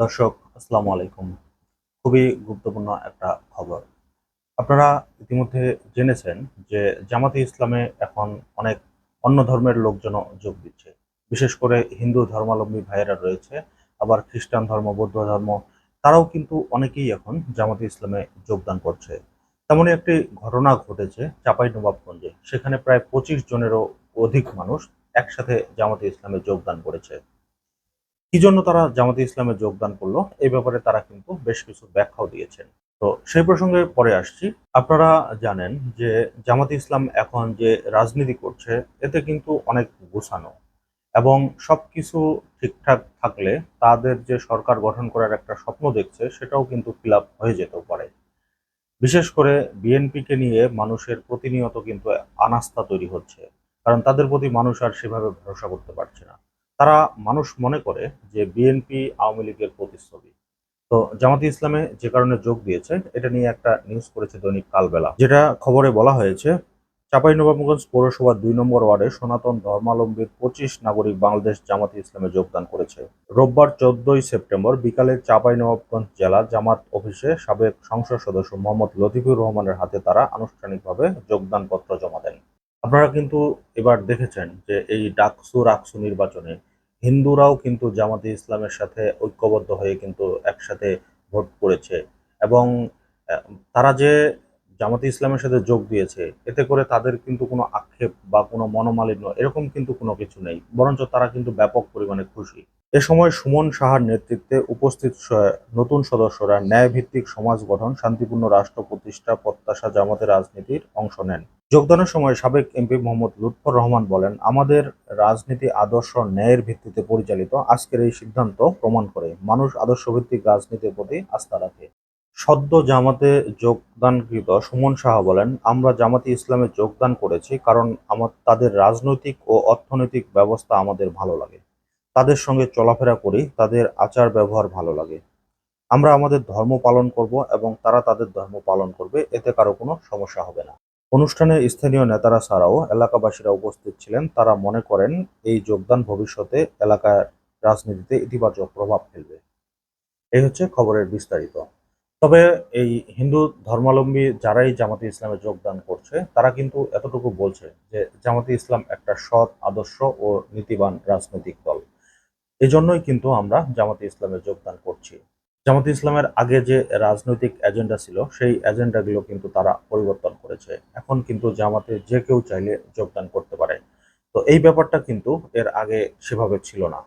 দর্শক, আসসালামু আলাইকুম। খুবই গুরুত্বপূর্ণ একটা খবর। আপনারা ইতিমধ্যে জেনেছেন যে জামাতে ইসলামে এখন অনেক অন্য ধর্মের লোকজন যোগ দিচ্ছে। বিশেষ করে হিন্দু ধর্মাবলম্বী ভাইয়েরা রয়েছে, আবার খ্রিস্টান ধর্ম, বৌদ্ধ ধর্ম, তারাও কিন্তু অনেকেই এখন জামাতে ইসলামে যোগদান করছে। তেমনই একটি ঘটনা ঘটেছে চাপাই নবাবগঞ্জে। সেখানে প্রায় পঁচিশ জনেরও অধিক মানুষ একসাথে জামাতে ইসলামে যোগদান করেছে। কি জন্য তারা জামাতে ইসলামে যোগদান করল? এই ব্যাপারে তারা কিন্তু বেশ কিছু ব্যাখ্যাও দিয়েছেন। তো সেই প্রসঙ্গে পরে আসছি। আপনারা জানেন যে জামাতে ইসলাম এখন যে রাজনীতি করছে, এতে কিন্তু অনেক গোছানো এবং সবকিছু ঠিকঠাক থাকলে তাদের যে সরকার গঠন করার একটা স্বপ্ন দেখছে, সেটাও কিন্তু ফিল হয়ে যেতেও পারে। বিশেষ করে বিএনপিকে নিয়ে মানুষের প্রতিনিয়ত কিন্তু আনাস্থা তৈরি হচ্ছে, কারণ তাদের প্রতি মানুষ আর সেভাবে ভরসা করতে পারছে না। তারা মানুষ মনে করে যে বিএনপি আওয়ামী লীগের প্রতিচ্ছবি। তো জামাতি ইসলামে যে কারণে যোগ দিয়েছে, এটা নিয়ে একটা নিউজ করেছে দৈনিক কালবেলা, যেটা খবরে বলা হয়েছে, চাঁপাইনবাবগঞ্জ পৌরসভার দুই নম্বর ওয়ার্ডে সনাতন ধর্মাবলম্বীর পঁচিশ নাগরিক বাংলাদেশ জামাতি ইসলামে যোগদান করেছে। রোববার চোদ্দই সেপ্টেম্বর বিকালে চাঁপাইনবাবগঞ্জ জেলা জামাত অফিসে সাবেক সংসদ সদস্য মোহাম্মদ লতিফুর রহমানের হাতে তারা আনুষ্ঠানিকভাবে যোগদানপত্র জমা দেন। আপনারা কিন্তু এবার দেখেছেন যে এই ডাকসু রাকসু নির্বাচনে হিন্দুরাও কিন্তু জামাতে ইসলামের সাথে ঐক্যবদ্ধ হয়ে কিন্তু একসাথে ভোট করেছে। এবং তারা যে জামাতে ইসলামের সাথে যোগ দিয়েছে, এতে করে তাদের কিন্তু কোনো আক্ষেপ বা কোনো মনোমালিন্য এরকম কিন্তু কোনো কিছু নেই। বরঞ্চ তারা কিন্তু ব্যাপক পরিমাণে খুশি। এ সময় সুমন সাহার নেতৃত্বে উপস্থিত নতুন সদস্যরা ন্যায়ভিত্তিক সমাজ গঠন, শান্তিপূর্ণ রাষ্ট্র প্রতিষ্ঠা, প্রত্যাশা জামাতের রাজনীতির অংশ নেন। যোগদানের সময় সাবেক এমপি মোহাম্মদ লুৎফর রহমান বলেন, আমাদের রাজনীতি আদর্শ ন্যায়ের ভিত্তিতে পরিচালিত। আজকের এই সিদ্ধান্ত প্রমাণ করে, মানুষ আদর্শভিত্তিক রাজনীতির প্রতি আস্থা রাখে। সদ্য জামাতে যোগদানকৃত সুমন সাহা বলেন, আমরা জামাতে ইসলামে যোগদান করেছি কারণ আমার, তাদের রাজনৈতিক ও অর্থনৈতিক ব্যবস্থা আমাদের ভালো লাগে। তাদের সঙ্গে চলাফেরা করি, তাদের আচার ব্যবহার ভালো লাগে। আমরা আমাদের ধর্ম পালন করব এবং তারা তাদের ধর্ম পালন করবে, এতে কারও কোনো সমস্যা হবে না। অনুষ্ঠানে স্থানীয় নেতারা ছাড়াও এলাকাবাসীরা উপস্থিত ছিলেন। তারা মনে করেন, এই যোগদান ভবিষ্যতে এলাকার রাজনীতিতে ইতিবাচক প্রভাব ফেলবে। এই হচ্ছে খবরের বিস্তারিত। তবে এই হিন্দু ধর্মাবলম্বী যারাই জামাতে ইসলামে যোগদান করছে, তারা কিন্তু এতটুকু বলছে যে জামাতে ইসলাম একটা সৎ, আদর্শ ও নীতিবান রাজনৈতিক দল। এজন্যই কিন্তু আমরা জামাতে ইসলামে যোগদান করছি। জামাতে ইসলামের আগে যে রাজনৈতিক এজেন্ডা ছিল, সেই এজেন্ডাগুলো কিন্তু তারা পরিবর্তন করেছে। এখন কিন্তু জামাতে যে কেউ চাইলে যোগদান করতে পারে। তো এই ব্যাপারটা কিন্তু এর আগে সেভাবে ছিল না।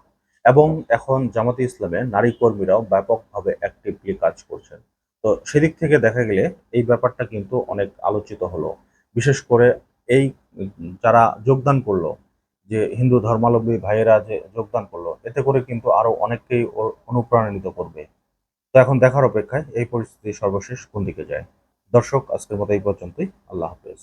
এবং এখন জামাতে ইসলামে নারী কর্মীরাও ব্যাপকভাবে অ্যাক্টিভলি কাজ করছেন। তো সেদিক থেকে দেখা গেলে এই ব্যাপারটা কিন্তু অনেক আলোচিত হলো। বিশেষ করে এই, যারা যোগদান করল, যে হিন্দু ধর্মালম্বী ভাইয়েরা যে যোগদান করল, এতে করে কিন্তু আরও অনেককেই অনুপ্রাণিত করবে। তো এখন দেখার অপেক্ষায় এই পরিস্থিতি সর্বশেষ কোন দিকে যায়। দর্শক, আজকের মতো এই পর্যন্তই। আল্লাহ হাফেজ।